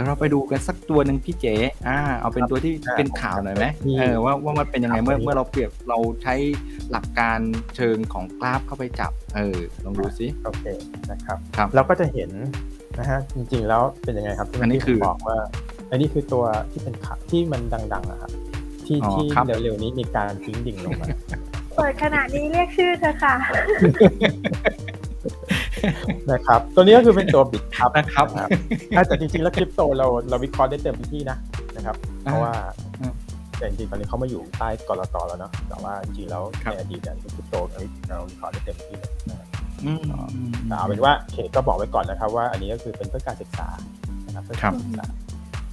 ยวเราไปดูกันสักตัวหนึ่งพี่เจ๋อ่า เอาเป็นตัวที่อ่าเป็นข่าวหน่อยไหมมีเออว่าว่ามันเป็นยังไงครับเมื่อมีเมื่อเราเปรียบเราใช้หลักการเชิงของกราฟเข้าไปจับ เออลองดูซิโอเคนะครับครับเราก็จะเห็นนะฮะจริงๆแล้วเป็นยังไงครับที่อันนี้ที่คือผมบอกว่า อันนี้คือตัวที่เป็นข่าวที่มันดังๆอะครับที่อ๋อที่ครับเร็วๆนี้มีการทิ้งดิ่งลงมาเปิดขนาดนี้เรียกชื่อเธอะค่ะ นะครับ ตัวนี้ก็คือเป็นตัวบิตครับนะครับอ่าแต่จริงๆแล้วคริปโตเราเราวิเคราะห์ได้เต็มที่นะนะครับ เพราะว่าอ่าแต่จริงๆตอนนี้เขามาอยู่ใต้กรตแล้วเนาะแต่ว่าจริงๆแล้วครับในอดีตเนี่ยคริปโตเราวิเคราะห์ได้เต็มที่เลยนะครับอืมแต่เอาเป็นว่าเคก็บอกไว้ก่อนนะครับ ว่าอันนี้ก็คือเป็นเพื่อการศึกษานะครับเพื่อครัการบศึกษา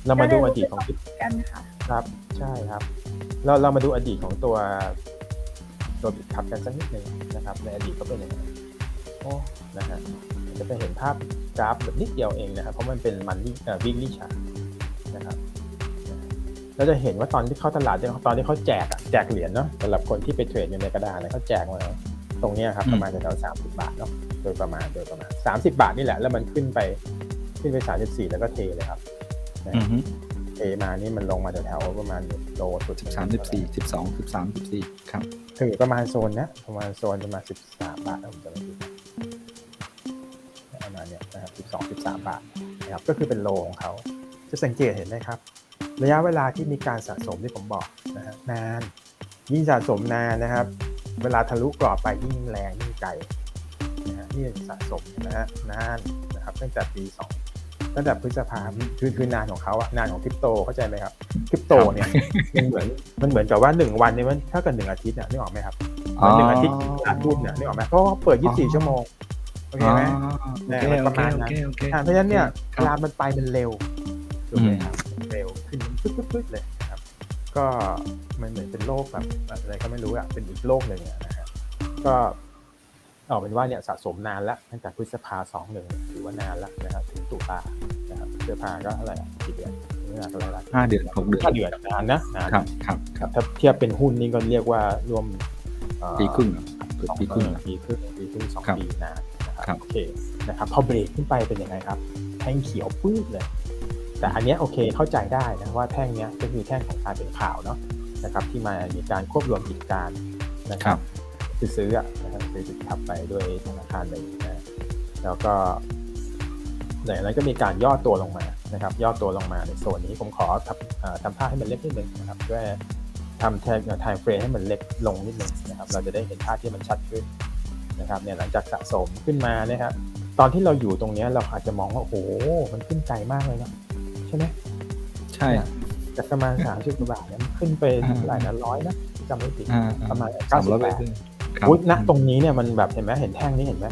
เรามาดูอดีตของคริปกันค่ะครับ ใช่ครับ เราเรามาดูอดีตของตัวตัวบิตคับกันสักนิดหนึ่งนะครับ ในอดีตก็เป็นยังไง โอ้นะฮะจะไปเห็นภาพกราฟแบบนิดเดียวเองนะครับเพราะมันเป็นมันนี่เอ่อวิกฤชานะครับเราจะเห็นว่าตอนที่เข้าตลาดเนี่ยตอนที่เขาแจกอะแจกเหรียญเนาะสำหรับคนที่ไปเทรดอยู่ในกระดานเนี่ยเขาแจกมาแล้วตรงเนี้ยครับอืมประมาณแถวๆสามสิบบาทเนาะโดยประมาณโดยประมาณสามสิบาทนี่แหละ แล้วมันขึ้นไปขึ้นไปสามสิบสี่แล้วก็เทเลยครับอือฮึเทมานี่มันลงมาแถวๆประมาณโลสุดสิบสามสิบสี่สิบสองสิบสามสิบสี่ครับถึงประมาณโซนนะประมาณโซนประมาณสิบสามบาทนะผมจะไม่ผิดประ มาณเนี้ยนะครับสิบสองสิบสามบาทนะครับก็คือเป็นโลของเขาจะสังเกตเห็นไหมครับ ระยะเวลาที่มีการสะสมที่ผมบอกนะฮะนาน ยิ่งสะสมนานนะครับ เวลาทะลุกรอบไปยิ่งแรงยิ่งไกลนะฮะที่สะสมนะฮะนานนะครับตั้งแต่ปีสองตั้งแต่พฤษภาคือคือนานของเขาอะนานของคริปโตเข้าใจไหมครับคริปโตเนี่ยมันเหมือนมันเหมือนกับว่าหนึ่งวันเนี่ยมันเท่ากับหนึ่งอาทิตย์อะนึกออกไหมครับเหมือนหนึ่งอาทิตย์ตลาดหุ้นเนี่ยนึกออกไหมเพราะว่าเปิด 24 ชั่วโมงโอ เคไหมโอเคเนี่ยโอประเคมาณโอนั้นเคโอเคอ่าเพราะฉะนั้นเนี่ยครับเวลามันไปมันเร็วถูกไหมครับมันเร็วขึ้นปึ๊บปึ๊บปึ๊บเลยนะครับ ก็มันเหมือนเป็นโลกแบบอะไรก็ไม่รู้อะเป็นอีกโลกหนึ่งอะนะฮะก็เอาเป็นว่าเนี่ยสะสมนานแล้วตั้งแต่พฤษภาสองหนึ่งถือว่านานแล้วนะครับถึงตุลานะครับพฤษภาก็อะไรอะกี่เดือนนี่อะไรละห้าเดือนหกเดือนห้าเดือนนานนะนานครับครับครับถ้าเทียบเป็นหุ้นนี่ก็เรียกว่าร่วมเอ่อปีครึ่งเหรอเกือบสองปีครึ่งเหรอปีครึ่งปีครึ่งสองครับปีนาน นะคครัรับบโอเคนะครับพอเบรกขึ้นไปเป็นยังไงครับ แท่งเขียวปื้ดเลย แต่อันเนี้ยโอเคเข้าใจได้นะว่าแท่งเนี้ยก็คือแท่งของการเป็นข่าวเนาะนะครับ ที่มามีการควบรวมกิจการนะคครัรับบคือซื้ออะนะครับซื้อสินทรัพย์ไปด้วยธนาคารหนึ่งนะแล้วก็หลังจากนั้นก็มีการย่อตัวลงมานะครับ ย่อตัวลงมาในโซนนี้ผมขอทำเอ่อทำท่าให้มันเล็กนิดนึงนะครับเพื่อทำแทนไทม์เฟรมให้มันเล็กลงนิดนึงนะครับ เราจะได้เห็นภาพที่มันชัดขึ้น นะครับเนี่ยหลังจากสะสมขึ้นมานะครับตอนที่เราอยู่ตรงเนี้ยเราอาจจะมองว่าโอ้โหมันขึ้นไกลมากเลยเนาะใช่ไหมใช่จากประมาณสามสิบกว่าบาทเนี่ยมันขึ้นไปเท่าไหร่นะร้อยนะจำไม่ผิดอ่าประมาณสามร้อย98เปอร์เซ็นต์ครับอุ้ยณตรงนี้เนี่ยมันแบบเห็นไหมเห็นแท่งนี้เห็นไหม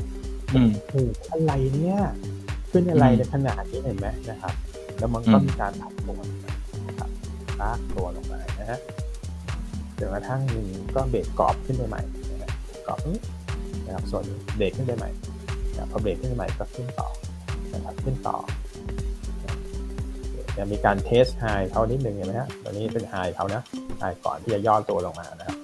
อืมโอ้โหอะไรเนี่ยขึ้นอะไรอืมในขนาดนี้เห็นไหมนะครับ แล้วมันก็อืมมีการถักตัวนะครับลากตัวลงมานะฮะจนกระทั่งมีก็เบรกกรอบขึ้นไปใหม่นะครับกรอบนี้ นะครับส่วนเบรกขึ้นไปใหม่นะครับพอเบรกขึ้นไปใหม่ก็ขึ้นต่อนะครับขึ้นต่อจะมีการเทสไฮเขานิดนึงเห็นไหมฮะตอนนี้เป็นไฮเขานะไฮก่อนที่จะย่อตัวลงมานะครับ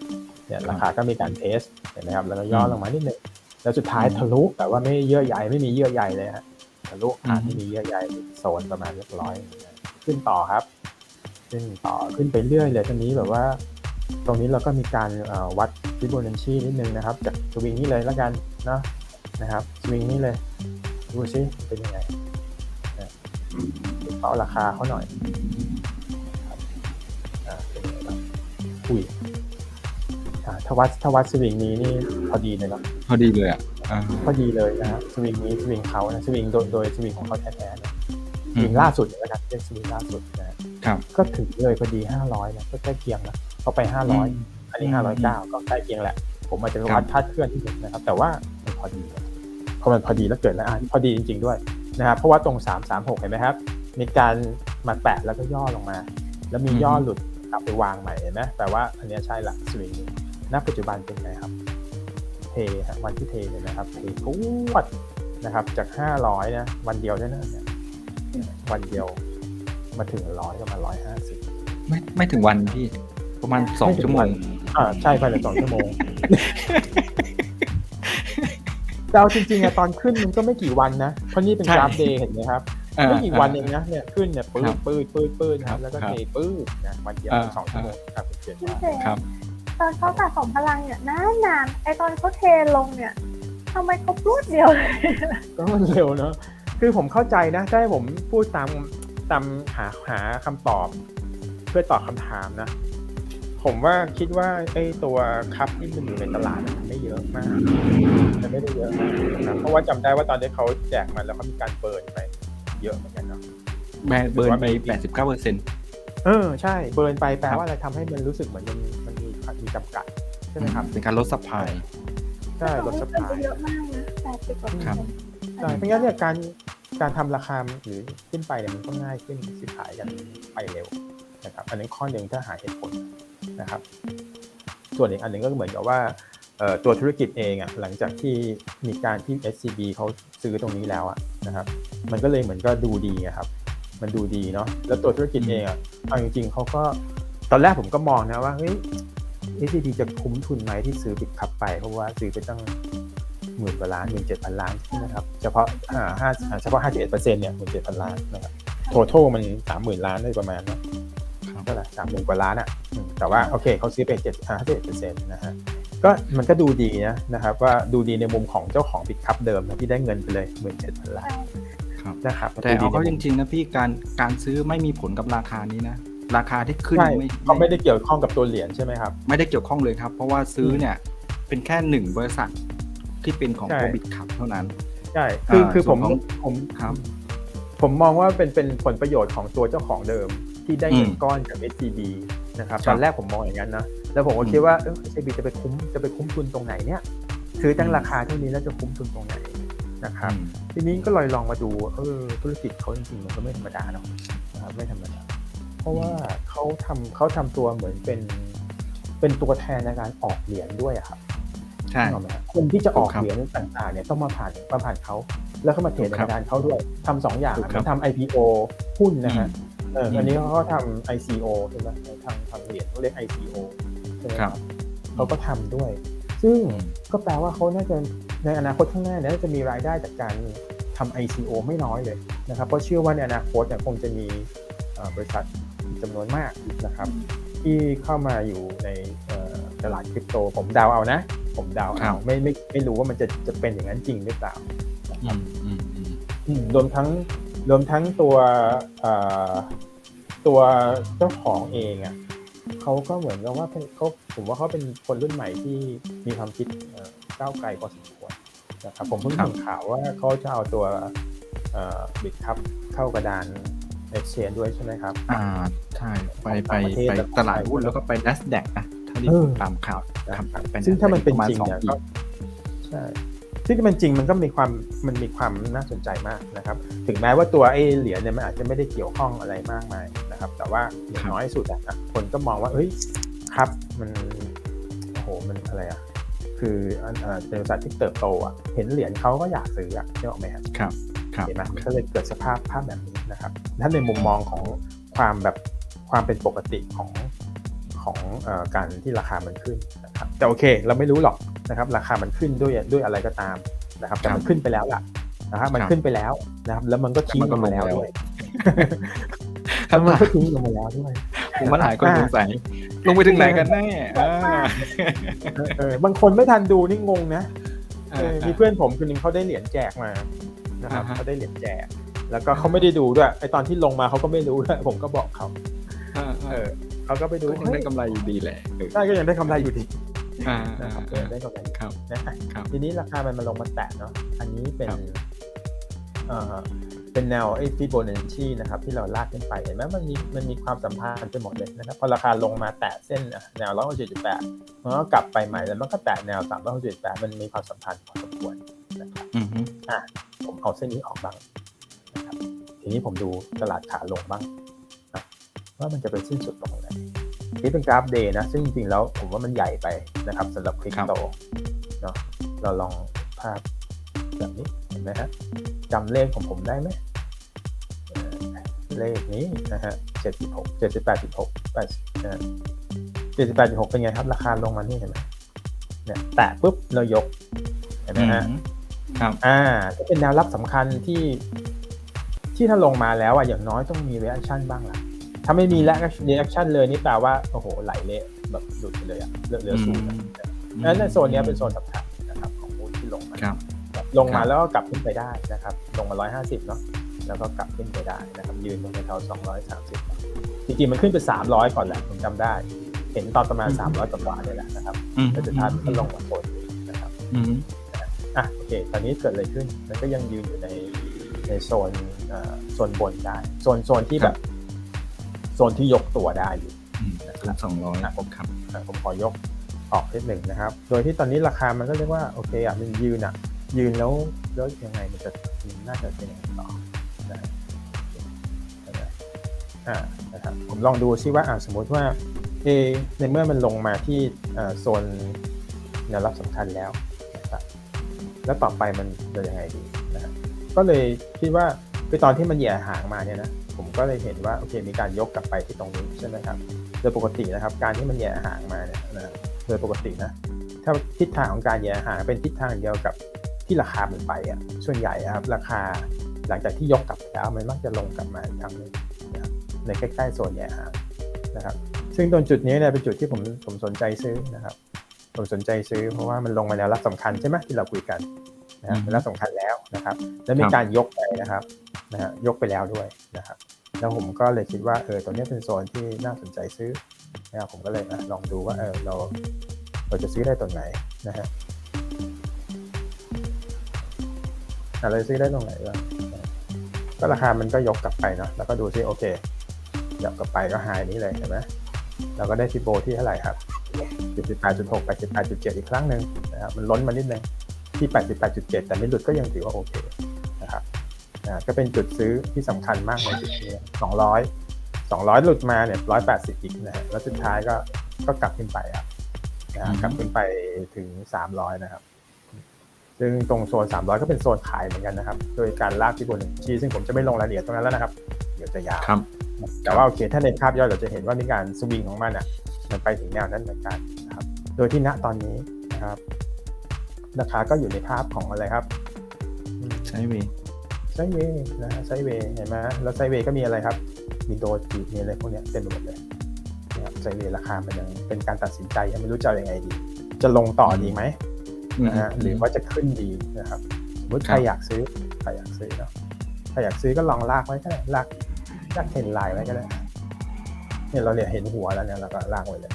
เนี่ยราคาก็มีการเทสเห็นไหมครับแล้วก็ย่อลงมานิดนึงแล้วสุดท้ายทะลุแต่ว่าไม่เยื่อใยไม่มีเยื่อใยเลยฮะทะลุผ่านไม่มีเยื่อใยโซนประมาณเรียบร้อย ขึ้นต่อครับ ขึ้นต่อขึ้นไปเรื่อยเลยตรงนี้แบบว่า ตรงนี้เราก็มีการเอ่อวัดฟิโบนัชชีนิดนึงนะครับ จากสวิงนี้เลยแล้วกันเนาะนะครับสวิงนี้เลยดูซิเป็นยังไงนะเป้าราคาเขาหน่อยครับอ่าเป็นยังไงบ้างอุ้ยอ่าถ้าวัดถ้าวัดสวิงนี้นี่พอดีเลยเนาะพอดีเลยอะอ่าพอดีเลยนะฮะสวิงนี้สวิงเขานะสวิงโดยโดยสวิงของเขาแท้ๆเนี่ยสอืวิมงล่าสุดเนี่ยนะครับเป็นสวิงล่าสุดนะฮะครับก็ถึงเลยพอดี500นะก็ใกล้เคียงนะ เขาไป500อันนี้509ก็ใกล้เคียงแหละ ผมอาจจะครัวับดคาดเคลื่อนที่สุดนะครับ แต่ว่ามันพอดีนะเพราะมันพอดีแล้วเกิดแล้วอะพอดีจริง ๆด้วยนะครับเพราะว่าตรง336เห็นไหมครับ มีการมาแปะแล้วก็ย่อลงมา แล้วมีย่อหลุดกลับไปวางใหม่เห็นไหมแต่ว่าอันเนี้ยใช่ละสวิงนี้ณปัจจุบันเป็นไงครับ เทฮะวันที่เทเนี่ยนะครับเทพรวดนะครับ จาก500นะวันเดียวได้นะเนี่ยวันเดียวมาถึงร้อยก็มาร้อยห้าสิบไม่ไม่ถึงวันพี่ ประมาณสองชั่วโมง อ่าใช่ภายในสองชั่วโมงแต่เอาจริงๆอะตอนขึ้นมันก็ไม่กี่วันนะ เพราะนี่เป็นใช่กราฟเดย์เห็นไหมครับอ่าไม่กี่วันเองนะเนี่ยขึ้นเนี่ยปื้ครัดบปื้ดปื้ดปื้ดนะครับแล้วก็ครับเทปื้ดนะวันเดียวอ่าสองชั่วโมงครับคุณเขียนพี่ว่าเจครับ ตอนเขาสะสมพลังเนี่ยนานนานๆไอตอนเขาเทลงเนี่ยทำไมเขารวดเดียวเลยก็มันเร็วเนอะคือผมเข้าใจนะถ้าให้ผมพูดตามตามหาหาคำตอบ เพื่อตอบคำถามนะ ผมว่าคิดว่าไอ้ตัวคัพที่มันอยู่ในตลาดอะมันไม่เยอะมากมันไม่ได้เยอะมากนะครับเพราะว่าจำได้ว่าตอนที่เขาแจกมันแล้วเขามีการเบิร์นไปเยอะเหมือนกันเนาะ แบรนด์เบิร์นไป89เปอร์เซ็นต์ เออใช่เบิร์นไปแปลครับว่าอะไรทำให้มันรู้สึกเหมือนมันมันมีมีจำกัดใช่ไหมครับเป็นการลดซัพพลาย ใช่ลดสเพิ่มปาไปยเยอะมากนะแปดสิบกว่าเปอร์ครัเซ็บนต์ใช่เพราะงั้นเนี่ยการการทำราคาหรือขึ้นไปเนี่ยมันก็ง่ายขึ้นซื้อขายกันไปเร็วนะครับอันนี้ข้อหนึ่งถ้าหาเหตุผล นะครับ ส่วนอีกอันหนึ่งก็เหมือนกับว่าตัวธุรกิจเองอะหลังจากที่มีการที่ SCB เขาซื้อตรงนี้แล้วอะนะครับ มันก็เลยเหมือนก็ดูดีอะครับ มันดูดีเนาะแล้วตัวธุรกิจเองอะเอาจริงๆเขาก็ตอนแรกผมก็มองนะว่าเฮ้ย SCB จะคุ้มทุนไหมที่ซื้อบิตคับไป เพราะว่าซื้อไปตั้งหมื่นกว่าล้านหมื่นเจ็ดพันล้านใช่ไหมครับเฉพาะห้าเฉพาะห้าสิบเอ็ดเปอร์เซ็นต์เนี่ยหมื่นเจ็ดพันล้านนะครับโททมันสามหมื่นล้านได้ประมาณเนาะเท่าไหร่สามหมื่นกว่าล้านอะ แต่ว่าโอเคเขาซื้อไปเจ็ดห้าสิบเอ็ดเปอร์เซ็นต์นะฮะก็มันก็ดูดีนะนะครับว่าดูดีในมุมของเจ้าของบิตคับเดิมนะที่ได้เงินไปเลยหมื่นเจ็ดพันล้านครับนะครับแต่เอาเข้าจริงๆนะพี่การการซื้อไม่มีผลกับราคานี้นะราคาที่ขึ้นใช่ไม่เขาไม่ได้เกี่ยวข้องกับตัวเหรียญใช่ไหมครับ ไม่ได้เกี่ยวข้องเลยครับ เพราะว่าซื้อเนี่ยเป็นแค่หนึ่งบริษัทที่เป็นของใช่ตัวบิตคับเท่านั้นใช่คืออ่าคือผมส่วนของผมครับ ผมมองว่าเป็นเป็นผลประโยชน์ของตัวเจ้าของเดิมที่ได้เงินอืมก้อนจาก SCB นะครับครับตอนแรกผมมองอย่างนั้นนะแล้วผมก็อืมคิดว่าเออ SCB จะไปคุ้มจะไปคุ้มทุนตรงไหนเนี่ยซื้อตั้งอืมราคาเท่านี้แล้วจะคุ้มทุนตรงไหนนะครับอืมทีนี้ก็ลอยลองมาดูเออธุรกิจเขาจริงๆมันก็ไม่ธรรมดาเนาะนะครับไม่ธรรมดาเพราะว่าเขาทำเขาทำตัวเหมือนเป็น เป็นตัวแทนในการออกเหรียญด้วยอะครับใช่นึกออกไหมครับคนที่จะออกถูกครับเหรียญต่างๆเนี่ยต้องมาผ่านมาผ่านเขาแล้วก็มาเทรดในถูกกครับระดานเขาด้วยทำสองอย่างถูกครับทำ IPO หุ้นนะฮะ เอออืมอันนี้เขาก็ทำ ICO ใช่ไหมทางทางเหรียญเขาเรียก ICO ใช่ไหมครับเขาก็ทำด้วย ซึ่งอืมก็แปลว่าเขาน่าจะในอนาคตข้างหน้าเนี่ยน่าจะมีรายได้จากการทำ ICO ไม่น้อยเลยนะครับ เพราะเชื่อว่าในอนาคตเนี่ยคงจะมีเอ่อบริษัทจำนวนมากนะครับ ที่เข้ามาอยู่ในเอ่อตลาดคริปโต ผมเดาเอานะ ผมเดาครัเอาบไม่ไม่ไม่รู้ว่ามันจะจะเป็นอย่างนั้นจริงหรือเปล่าอืมอืมอืมอืมรวมทั้ง รวมทั้งตัวเอ่อตัวเจ้าของเองอะเขาก็เหมือนกับว่าเป็นเขาผมว่าเขาเป็นคนรุ่นใหม่ที่มีความคิดเอ่อก้าวไกลพอสมควรนะครับผมเพิ่งครับเห็นข่าวว่าเขาจะเอาตัวบิตคัพเข้ากระดานเอ็กชแนนด้วยใช่ไหมครับ อ่าใช่ไปไปต่างประเทศไปแล้วตลาดหุ้นแล้วก็ไป NASDAQ นะเท่าที่เออผมตามข่าวครับไปซึ่งถ้ามันเป็นระาณจริงสอเนี่ยปีก็ใช่ ซึ่งถ้ามันจริงมันก็มีความมันมีความน่าสนใจมากนะครับ ถึงแม้ว่าตัวไอ้เหรียญเนี่ยมันอาจจะไม่ได้เกี่ยวข้องอะไรมากมายนะครับ แต่ว่าอย่างน้อยสุดอะนะคนก็มองว่าเฮ้ยครับมันโอ้โหมันอะไรอะคืออันเอ่อเป็นบริษัทที่เติบโตอะเห็นเหรียญเขาก็อยากซื้ออะนึกออกไหมครับครับครับเห็นไหมมันก็เลยเกิดสภาพภาพแบบนี้นะครับถ้าในมุมมองของความแบบความเป็นปกติของของเอ่อการที่ราคามันขึ้นนะครับแต่โอเค เราไม่รู้หรอก นะครับราคามันขึ้นด้วยด้วยอะไรก็ตามนะครับแต่มันขึ้นไปแล้วล่ะนะครับมันขึ้นไปแล้วนะครับ แล้วมันก็ทิ้งลงมาแล้วด้วยครัแล้บวมันก็ทิ้งลงมาแล้วด้วยผมมาหลายคนสงสัยลงไปถึงไหนกันแน่อ่าเออเออบางคนไม่ทันดูนี่งงนะอ่าเออมีเพื่อนผมคนหนึงเขาได้เหรียญแจกมานะครับอ่าฮะเขาได้เหรียญแจก แล้วก็เขาไม่ได้ดูด้วยไอตอนที่ลงมาเขาก็ไม่รู้ด้วยผมก็บอกเขาอ่าเออ่าอเขาก็ไปดูก็ยังได้กำไรอยู่ดีแหละเออใช่ก็ยังได้กำไรอยู่ดีอ่า นะอ่าครับก็อ่ายังได้กำไรอยู่ครับนะครับทีนี้ราคามันมาลงมาแตะเนาะอันนี้เป็นครับเอ่อเป็นแนวไอ้ฟิโบนัชชีนะครับ ที่เราลากขึ้นไปเห็นไหมมันมีมันมีความสัมพันธ์ไปหมดเลยนะครับพอราคาลงมาแตะเส้นอะแนวร้อยจุดแปดมันก็กลับไปใหม่แล้วมันก็แตะแนวสามร้อยจุดแปดมันมีความสัมพันธ์พอสมควรนะครับอืมฮึผมเอาเส้นนี้ออกบ้างนะครับทีนี้ผมดูตลาดขาลงบ้างนะว่ามันจะไปสิ้นสุดตรงไห นนี่เป็นกราฟเดย์นะ ซึ่งจริงๆแล้วผมว่ามันใหญ่ไปนะครับสำหรับคริปโตเนาะเราลองภาพแบบนี้เห็นไหมฮะจำเลขของผมได้ไหมเอ่อเลขนี้นะฮะเจ็ดสิบหกเจ็ดสิบแปดสิบหกแปดนะเจ็ดสิบแปดสิบหกเป็นไงครับ ราคาลงมานี่เห็นไหมเนี่ยแตะปุ๊บเรายกเห็นไหมฮะครับอ่าก็เป็นแนวรับสำคัญที่ที่ที่ถ้าลงมาแล้วอะอย่างน้อยต้องมี reaction บ้างล่ะ ถ้าไม่มี reaction เลยนี่แปลว่าโอ้โหไหลเละแบบหลุดไปเลยอะเหลือเหลือศูนย์อะนั้นในโซนเนี้ยเป็นโซนสำคัญนะครับของหุ้นที่ลงมาครับครับลงมาครับแล้วก็กลับขึ้นไปได้นะครับ ลงมา 150 เนาะแล้วก็กลับขึ้นไปได้นะครับยืนตรงแถว230 จริงๆ มันขึ้นไป 300 ก่อนแหละผมจำได้ เห็นตอนประมาณ 300กว่าๆเนี่ยแหละนะครับอืมแล้วสุดท้ายมันก็ลงมาโซนนี้นะครับอืมอะโอเค ตอนนี้เกิดอะไรขึ้น มันก็ยังยืนอยู่ในในโซนเอ่อโซนบนได้ โซนโซนที่คแบรับบโซนที่ยกตัวได้อยู่อืมทุนสองร้อยครับอะผมขอยกออกนิดหนึ่งนะครับ โดยที่ตอนนี้ราคามันก็เรียกว่าโอเคอะมันยืนอะ ยืนแล้วแล้วยังไงมันจะมันน่าจะเป็นยังไงต่อนะครับอ่านะครับผมลองดูซิว่าอะสมมติว่าเอในเมื่อมันลงมาที่เอ่อโซนแนวรับสำคัญแล้วนะครับแล้วต่อไปมันจะยังไงดีนะครับก็เลยคิดว่าคือตอนที่มันแหย่หางมาเนี่ยนะผม ก็เลยเห็นว่าโอเคมีการยกกลับไปที่ตรงนี้ใช่ไหมครับโดยปกตินะครับการที่มันแหย่หางมาเนี่ยนะโดยปกตินะถ้าทิศทางของการแหย่หางเป็นทิศทางเดียวกับที่ราคามันไปอะส่วนใหญ่อะครับราคาหลังจากที่ยกกลับไปแล้วมันมักจะลงกลับมาอีกครั้งหนึงนะครับในใกล้ๆโซนแหย่หางนะครับซึ่งตรงจุดนี้เนี่ยเป็นจุดที่ผมผมสนใจซื้อนะครับผมสนใจซื้อเพราะว่ามันลงมาแนวรับสำคัญใช่ไหมที่เราคุยกันนะครับอืมเป็นรับสำคัญแล้วนะครับ แล้วมีครับการยกไปนะครับนะฮะยกไปแล้วด้วยนะครับ แล้วผมก็เลยคิดว่าเออตัวเนี้เป็นโซนที่น่าสนใจซื้อนะครับผมก็เลยอะลองดูว่าเออเราเราจะซื้อได้ตรงไหนนะฮะอะเราจะซื้อได้ตรงไหนบ้างก็ราคามันก็ยกกลับไปเนาะแล้วก็ดูซิโอเคยกกลับไปก็ไฮนี้เลยเห็นไหมเราก็ได้ฟิโบที่เท่าไหร่ครับ78.6 88.7 อีกครั้งหนึ่งนะครับมันล้นมานิดนึงที่ 88.7 แต่ไม่หลุดก็ยังถือว่าโอเค นะก็เป็นจุดซื้อที่สำคัญมากในจุดนี้200 200หลุดมาเนี่ย180อีกนะฮะแล้วสุดท้ายก็ก็กลับขึ้นไปอะนะฮะอืมกลับขึ้นไปถึง300นะครับ ซึ่งตรงโซน300ก็เป็นโซนขายเหมือนกันนะครับ โดยการลากที่บนหนึ่งชี้ซึ่งผมจะไม่ลงรายละเอียดตรงนั้นแล้วนะครับ เดี๋ยวจะยาวครับ แต่ว่าโอเคถ้าในภาพย่อยเราจะเห็นว่ามีการสวิงของมันอะมันไปถึงแนวนั้นเหมือนกันนะครับ โดยที่ณตอนนี้นะครับราคาก็อยู่ในภาพของอะไรครับ ใช้เวย์ ไซด์เวย์นะฮะไซด์เวย์เห็นไหมแล้วไซด์เวย์ก็มีอะไรครับ มีโดจีมีอะไรพวกเนี้ยเต็มไปหมดเลยนะครับไซด์เวย์ราคามันยังเป็นการตัดสินใจยังไม่รู้จะเอายังไงดี จะลงต่อดีไหมนะฮะหรือว่าจะขึ้นดีนะครับสมมติใครอยากซื้อใครอยากซื้อเนาะใครอยากซื้อก็ลองลากไว้ก็ได้ลากลากเทรนไลน์ไว้ก็ได้เนี่ยเราเนี่ยเห็นหัวแล้วเนี่ยเราก็ลากไว้เลย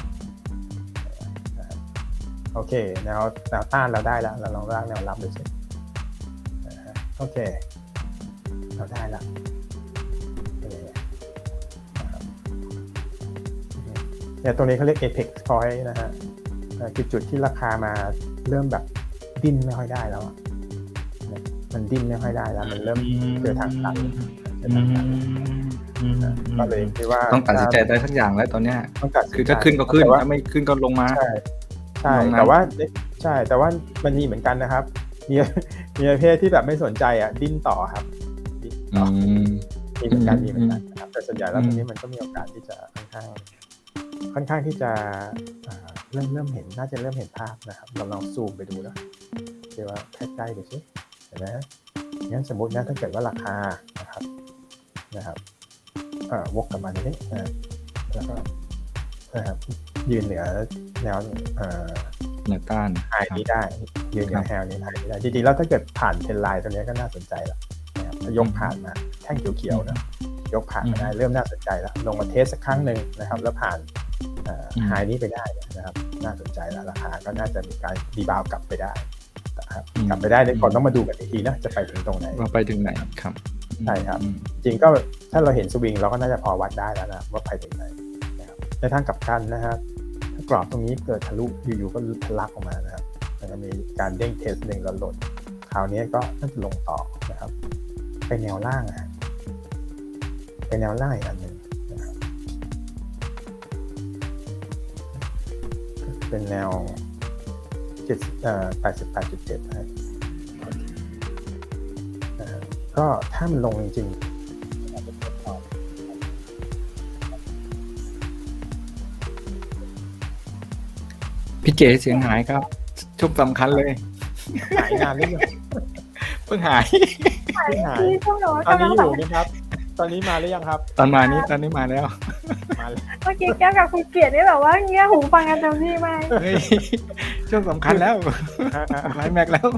นะครับโอเคแนวแนวต้านเราได้แล้ว เราลองลากแนวรับดูสินะฮะโอเค เราได้ละเป็นยังไงนะครับเนี่ยตรงนี้เขาเรียก apex point นะฮะเอ่อคือจุดที่ราคามาเริ่มแบบดิ้นไม่ค่อยได้แล้วอะเนี่ยมันดิ้นไม่ค่อยได้แล้ว มันเริ่มเจอทางตันเจอทางตันนะก็เลยคิดว่าต้องตัดสินใจได้สักอย่างแล้วตอนเนี้ยต้องตัดสินใจคือถ้าขึ้นก็ขึ้นแต่ว่าถ้าไม่ขึ้นก็ลงมาใช่ใช่ลงน้ำแต่ว่าใช่ แต่ว่ามันมีเหมือนกันนะครับมีมีประเภทที่แบบไม่สนใจอะดิ้นต่อครับ มีเหมือนกันมีเหมือนกันนะครับแต่ส่วนใหญ่แล้วตรงนี้มันก็มีโอกาสที่จะค่อนข้าง ค่อนข้างที่จะเริ่มเริ่มเห็นน่าจะเริ่มเห็นภาพนะครับเราลองซูมไปดูนะเดี๋ยวว่าใกล้ๆดูสิเห็นไหมงั้นสมมตินะถ้าเกิดว่าราคานะครับนะครับเอ่อวกกลับมานี้นะแล้วก็นะครับยืนเหนือแนวเหนือต้านไฮนี้ได้ยืนเหนือแฮวนี้ไฮนี้ได้จริงๆแล้วถ้าเกิดผ่านเทรนไลน์ตัวนี้ก็น่าสนใจละนะครับถ้า ยกผ่านมาแท่งเขียวๆนะยกผ่านมาได้เริ่มน่าสนใจแล้ว ลงมาเทสสักครั้งหนึ่งนะครับ แล้วผ่านไฮนี้ไปได้เนี่ยนะครับ น่าสนใจแล้วราคาก็น่าจะมีการรีบาวกลับไปได้นะครับอืมกลับไปได้ในก่อนต้องมาดูกันอีกทีนะจะไปถึงตรงไหนว่าไปถึงไหนครับใช่ครับอืมจริงก็ถ้าเราเห็นสวิงเราก็น่าจะพอวัดได้แล้วนะว่าไปถึงไหนนะครับในทางกลับกันนะครับถ้ากรอบตรงนี้เกิดทะลุอยู่ๆก็ทะลักออกมานะครับมันจะมีการเด้งเทสหนึ่งแล้วหล่นคราวนี้ก็น่าจะลงต่อนะครับ ไปแนวล่างอะไปแนวล่างอีกอันหนึ่งนะครับเป็นแนวเจ็ดเอ่อแปดสิบแปดจุดเจ็ดนะครับนะครับก็ถ้ามันลงจริงๆอาจจะเพิ่มต่อพี่เก๋เสียงหายครับ ชุบสำคัญเลย หายนานหรือยังเพิ่งหาย หายเพิ่งหายที่ช่วงแบบว่าตอนกำลันี้งอแบบยู่ไหมครับ ตอนนี้มาหรือยังครับ ตอนมานี้ตอนนี้มาแล้วมาแล้วเมื่อกี้แก้วกับคุณเกียรตินี่แบบว่าเงี้ยหูฟังกันเต็มที่มากเฮ้ยช่วงสำคัญแล้วอ่าอ่าไลฟ์แม็กแล้ว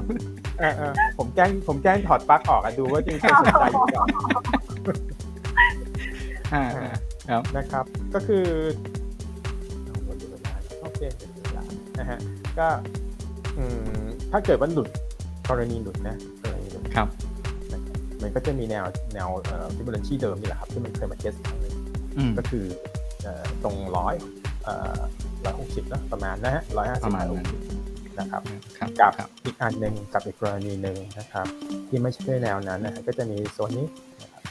อ่าอ่าผมแกล้งผมแกล้งถอดปลั๊กออกอะดูว่าจริงๆคนสนใจอยู่ก่อนอ่าครับนะครับ ก็คือหมดเวลาแล้วโอเคเดี๋ยวเวลานะฮะก็อืมถ้าเกิดว่าหลุดกรณีหลุดนะ มันก็จะมีแนวแนวเอ่อฟิบเบอร์ชีเดิมนี่แหละครับที่มันเคยมาเทสครั้งหนึงอืมก็คือเอ่อตรงร้อยร้อยหกสิบนะประมาณนะฮะร้อยห้าปสิบระมาณนั้นนะครับครับกับครับอีกอันหนึ่งกับอีกกรณีหนึ่งนะครับ ที่ไม่ใช่แนวนั้นนะฮะก็จะมีโซนนี้นะครับ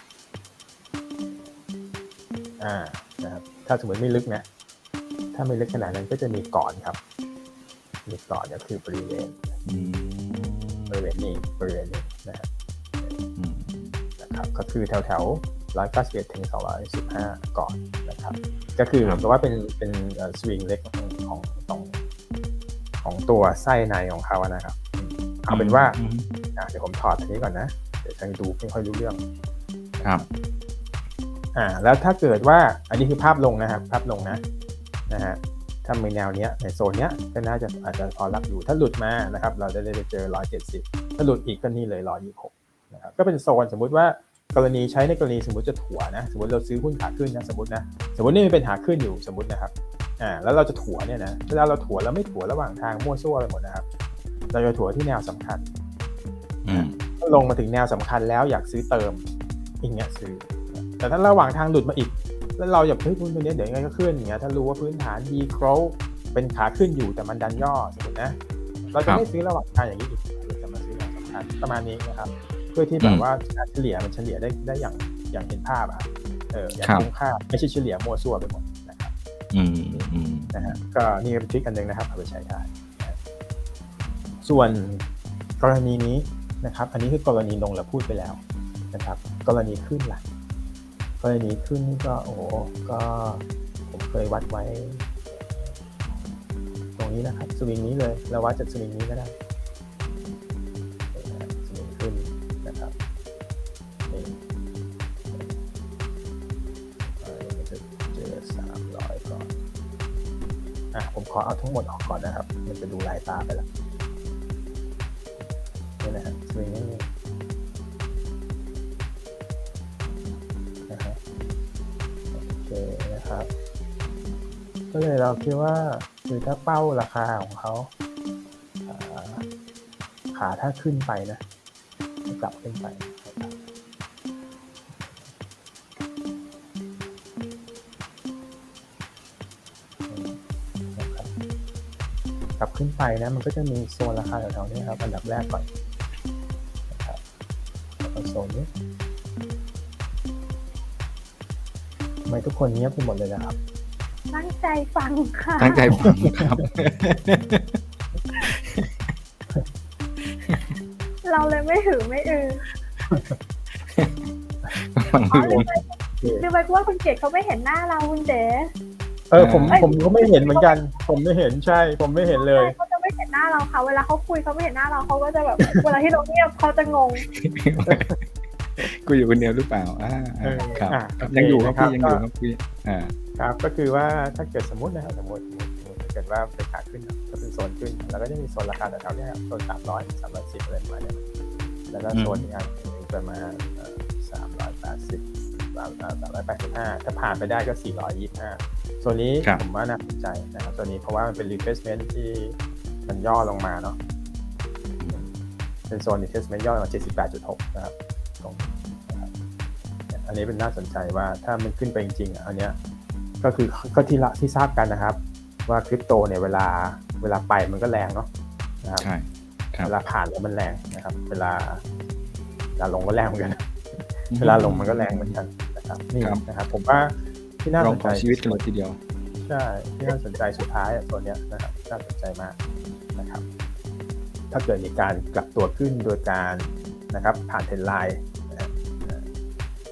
อ่านะครับถ้าสมมติไม่ลึกนะถ้าไม่ลึกขนาดนั้นก็จะมีก่อนครับ มีก่อนก็คือบริเวณอืมบริเวณนี้บริเวณนี้นะฮะอืม นะครับ ก็คือแถวแถวร้อยเก้าสิบเอ็ดถึงสองร้อยสิบห้าก่อนนะครับ ก็คือเหมือนกับว่าเป็นเป็นสวิงเล็กของของของของตัวไส้ในของเขาอะนะครับอืมเอาเป็นว่าอืมอะเดี๋ยวผมถอดอันนี้ก่อนนะ เดี๋ยวจะดูไม่ค่อยรู้เรื่อง ครับ อ่า แล้วถ้าเกิดว่าอันนี้คือภาพลงนะครับ ภาพลงนะ นะฮะถ้ามีแนวเนี้ยในโซนเนี้ยก็น่าจะอาจจะพอรับอยู่ ถ้าหลุดมานะครับ เราจะได้ไปเจอ 170 ถ้าหลุดอีกก็นี่เลย 126 นะครับ ก็เป็นโซนสมมุติว่า กรณีใช้ในกรณีสมมติจะถัวนะสมมติเราซื้อหุ้นขาขึ้นนะสมมตินะสมมตินี่มันเป็นขาขึ้นอยู่สมมตินะครับอ่าแล้วเราจะถัวเนี่ยนะเวลาเราถัวเราไม่ถัวระหว่างทางมั่วซั่วไปหมดนะครับ เราจะถัวที่แนวสำคัญอืมถ้าลงมาถึงแนวสำคัญแล้วอยากซื้อเติมอย่างเงี้ยซื้อ แต่ถ้าระหว่างทางหลุดมาอีก แล้วเราอยากเฮ้ยหุ้นตัวเนี้ยเดี๋ยวยังไงก็ขึ้นอย่างเงี้ยถ้ารู้ว่าพื้นฐานดีโครเป็นขาขึ้นอยู่แต่มันดันย่อสมมตินะ เราจะไม่ซื้อระหว่างทางอย่างนี้อีกเราจะมาซื้อแนวสำคัญประมาณนี้นะครับเพื่อที่แบบว่าเฉลี่ยมันเฉลี่ยได้ได้อย่างอย่างเห็นภาพอะครับเอออย่างคุ้มค่าไม่ใช่เฉลี่ยมั่วซั่วไปหมดนะครับอืมอืมนะฮะก็นี่เป็นทริคอันหนึ่งนะครับเอาไปใช้ได้นะส่วนกรณีนี้นะครับ อันนี้คือกรณีลงเราพูดไปแล้วนะครับ กรณีขึ้นล่ะกรณีขึ้นนี่ก็โอ้โหก็ผมเคยวัดไว้ ตรงนี้นะครับ สวิงนี้เลยเราวัดจากสวิงนี้ก็ได้ ขอเอาทั้งหมดออกก่อนนะครับ มันจะดูลายตาไปแล้วนี่นะฮะสวิงนี่นะฮะโอเคนะครับ ก็เลยเราคิดว่าคือถ้าเป้าราคาของเขาอ่าขาถ้าขึ้นไปนะกลับขึ้นไป กลับขึ้นไปนะมันก็จะมีโซนราคาแถวๆนี้ครับอันดับแรกก่อนนะครับแล้วก็โซนนี้ทำไมทุกคนเงียบไปหมดเลยนะครับ ตั้งใจฟังค่ะ ตั้งใจฟังครับ เราเลยไม่หือไม่อือฟังอ๋อลลืมงไปลืมไปว่าคุณเกียรติเขาไม่เห็นหน้าเราคุณเด๋ เออผมเอ้ยผมก็ไม่เห็นเหมือนกัน ผมไม่เห็นใช่ ผมไม่เห็นเลยเขาจะไม่เห็นหน้าเราค่ะเวลาเขาคุยเขาไม่เห็นหน้าเราเขาก็จะแบบเวลาที่เราเงียบเขาจะงงกูอยู่คนเดียวหรือเปล่าอ่าอ่าครับอ่าครับโอเคยังอยู่ครับพี่นะครับยังอยู่ครับพี่อ่าครับก็คือว่าถ้าเกิดสมมตินะครับสมมติสมมติสมมติถ้าเกิดว่าเป็นขาขึ้นก็เป็นโซนขึ้น แล้วก็จะมีโซนราคาแถวๆเนี้ยครับโซนสามร้อยสามร้อยสิบอะไรประมาณเนี้ยแล้วก็โซนอีกอันหนึ่งประมาณสามร้อยแปดสิบ สามสามร้อยแปดสิบห้าถ้าผ่านไปได้ก็สี่ร้อยยี่สิบห้าโซนนี้ผมว่าน่าสนใจนะครับตัวนี้เพราะว่ามันเป็น retracement ที่มันย่อลงมาเนาะเป็นโซน retracement ย่อลงมา78.6 นะครับตรงนี้นะครับอันนี้เป็นน่าสนใจว่าถ้ามันขึ้นไปจริงๆอะอันเนี้ยก็คือก็ที่ละที่ทราบกันนะครับ ว่าคริปโตเนี่ยเวลาเวลาไปมันก็แรงเนาะนะครับใช่ครับเวลาผ่านแล้วมันแรงนะครับ เวลาเวลาลงก็แรงเหมือนกัน เวลาลงมันก็แรงเหมือนกันนะ ครับนี่ครับ นะครับผมว่าที่น่าลสองนขใจอชีวิตกันเลยทีเดียว ใช่ที่น่าสนใจสุดท้ายอะตัวเนี้ยนะครับน่าสนใจมากนะครับ ถ้าเกิดมีการกลับตัวขึ้นโดยการนะครับ ผ่านเทรนไลน์นะฮะ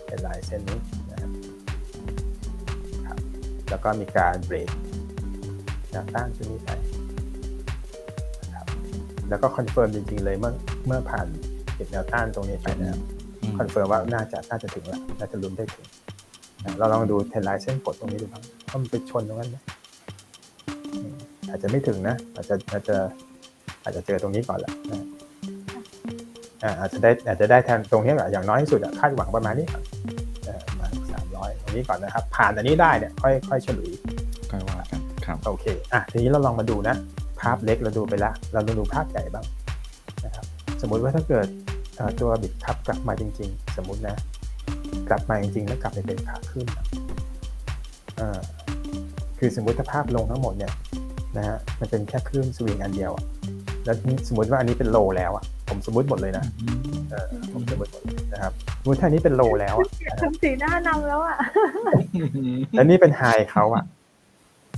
เทรนไลน์เส้นนี้นะครับครับแล้วก็มีการเบรกแนวต้านตัวนี้ไปนะครับแล้วก็คอนเฟิร์มจริงๆเลยเมื่อเมื่อผ่านเก็บแนวต้านตรงนี้ไปนะครับ คอนเฟิร์มว่าน่าจะน่าจะถึงแล้วน่าจะลุ้นได้ถึงนะเราลองดูเทรนไลน์เส้นกดตรงนี้ดูบ้างว่ามันไปชนตรงนั้นไหมอืมอาจจะไม่ถึงนะ อาจจะอาจจะอาจจะเจอตรงนี้ก่อนแหละนะอ่าอาจจะได้อาจจะได้แทนตรงนี้แหละอย่างน้อยที่สุดอะคาดหวังประมาณนี้ก่อนเออประมาณสามร้อยตรงนี้ก่อนนะครับ ผ่านอันนี้ได้เนี่ยค่อยค่อยเฉลุยก็ว่ากันครับโอเคอะทีนี้เราลองมาดูนะ ภาพเล็กเราดูไปแล้วเราลองดูภาพใหญ่บ้างนะครับ สมมุติว่าถ้าเกิดเอ่อ ตัวบิตคัพกลับมาจริง ๆ สมมุตินะ กลับมาจริงๆแล้วกลับไปเป็นขาขึ้นนะเอ่อคือสมมุติถ้าภาพลงทั้งหมดเนี่ยนะฮะมันเป็นแค่คลื่นสวิงอันเดียวอะแล้วสมมติว่าอันนี้เป็นโลแล้วอะผมสมมติหมดเลยนะเออผมสมมติหมดเลยนะครับสมมติถ้าอันนี้เป็นโลแล้วอะทำสีหน้านำแล้วอะแล้วนี่เป็นไฮเขาอะ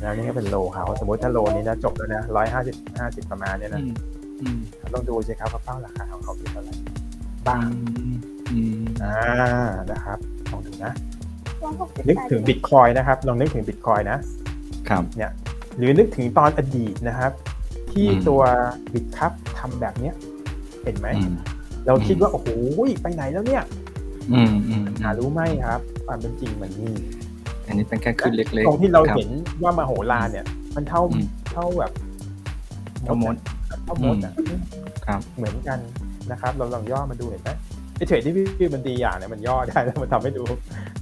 แล้วนี่ก็เป็นโลเขาสมมติถ้าโลนี้นะจบแล้วนะร้อยห้าสิบห้าสิบประมาณเนี้ยนะอืมลองดูสิครับว่าเป้าราคาของเขาคือเท่าไหร่ บ้างอืมอ่านะครับลองดูนะร้อยหกสิบนึกแปดถึงบิตคอยนะครับ ลองนึกถึงบิตคอยนะครับเนี่ยหรือนึกถึงตอนอดีตนะครับ ที่อืมตัวบิตคัพทำแบบเนี้ยเห็นไหมอืมเราคิดว่า โอ้โหไปไหนแล้วเนี่ยอืมอืมหารู้ไหมครับความเป็นจริงมันนี่อันนี้เป็นแค่ขึ้นเล็กๆตรงที่เราคบเห็นว่ามโหฬารเนี่ย มันเท่าอืมเท่าแบบเท่ามดเท่ามดอะครับเหมือนกัน นะครับเราลองย่อมาดูเห็นไหมไอเทรดที่พี่มันดีอย่างเนี่ยมันย่อได้แล้วมันทำให้ดู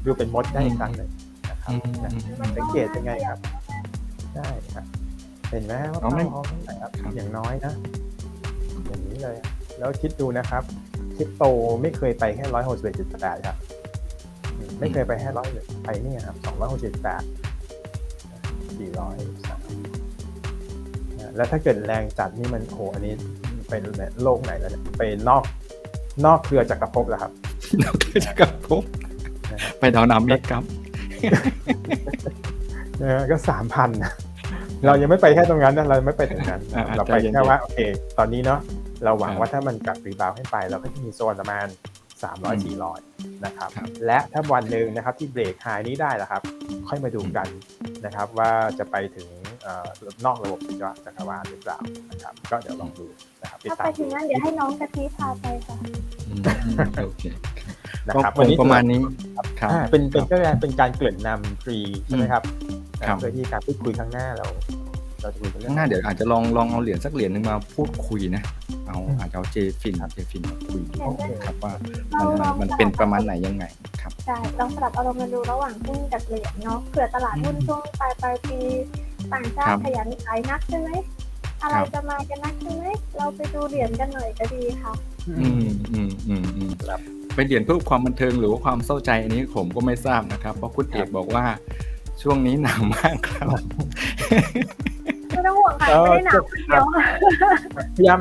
ดูเป็นมดได้อีกครั้งหนึ่งนะครับอืมนะสังเกตยังไงครับใช่ครับเห็นไหมว่าอ๋อไม่เป้าเขาเท่าไหร่ครับครับอย่างน้อยนะอย่างนี้เลย แล้วคิดดูนะครับคริปโตไม่เคยไปแค่ร้อยหกสิบเอ็ดจุดแปดครับอืมไม่เคยไปแค่ร้อยไปนี่ครับสองร้อยหกสิบแปดสี่ร้อยสามแล้วถ้าเกิดแรงจัดนี่มันโอ้โหอันนี้ ไปโลกไหนแล้วเนี่ยไปนอกนอกเครือจักรภพแล้วครับเราก็จะกลับพบไปดาวน้ำเมฆครับเออก็สามพันนะเรายังไม่ไปแค่ตรงนั้นนะเราไม่ไปถึงนั้นอ่าเราไปใจเย็นๆแค่ว่าโอเค ตอนนี้เนาะเราหวังครับว่าถ้ามันกลับรีบาวให้ไปเราก็จะมีโซนประมาณ300อืม400นะครับครับ และถ้าวันหนึ่งนะครับที่เบรกไฮนี้ได้แล้วครับ ค่อยมาดูกันนะครับ ว่าจะไปถึงเอ่อ นอกระบบสุดยอดจักรวาลหรือเปล่านะครับ ก็เดี๋ยวลองดูนะครับติดถ้าตาไปมถึงนั้นเดี๋ยวให้น้องกะทิพาไปค่ะอืมโอเคนะครับก็คงประมาณนี้ครับอ่าเป็นเป็นครับก็เป็นการเกริ่นนำฟรีใช่ไหมครับครับเพื่อที่การพูดคุยข้างหน้าเราเราจะคุยกันเรื่อข้างงหน้าเดี๋ยวอาจจะลองลองเอาเหรียญสักเหรียญหนึ่งมาพูดคุยนะ เอาอืมอาจจะเอาเจฟินเจฟินมาคุยดูโอเคครับว่าเรามันลองมันเป็นประมาณไหนยังไงครับใช่ลองสลับอารมณ์กันดูระหว่างหุ้นกับเหรียญเนาะเผื่อตลาดหุ้นช่วงปลายปลายปี ต่างชาครัติบ ขยันขายนักใช่ไหมอะไรครับจะมากันนักใช่ไหมเราไปดูเหรียญกันหน่อยก็ดีค่ะ อืมอืมอืมอืมครับเป็นเหรียญเพื่อความบันเทิงหรือว่าความเศร้าใจอันนี้ผมก็ไม่ทราบนะครับ เพราะคุณเอกบอกว่าช่วงนี้หนาวมากครับ ไม่ต้องห่วงค่ะไม่ได้หนาวคนเดียว พยายาม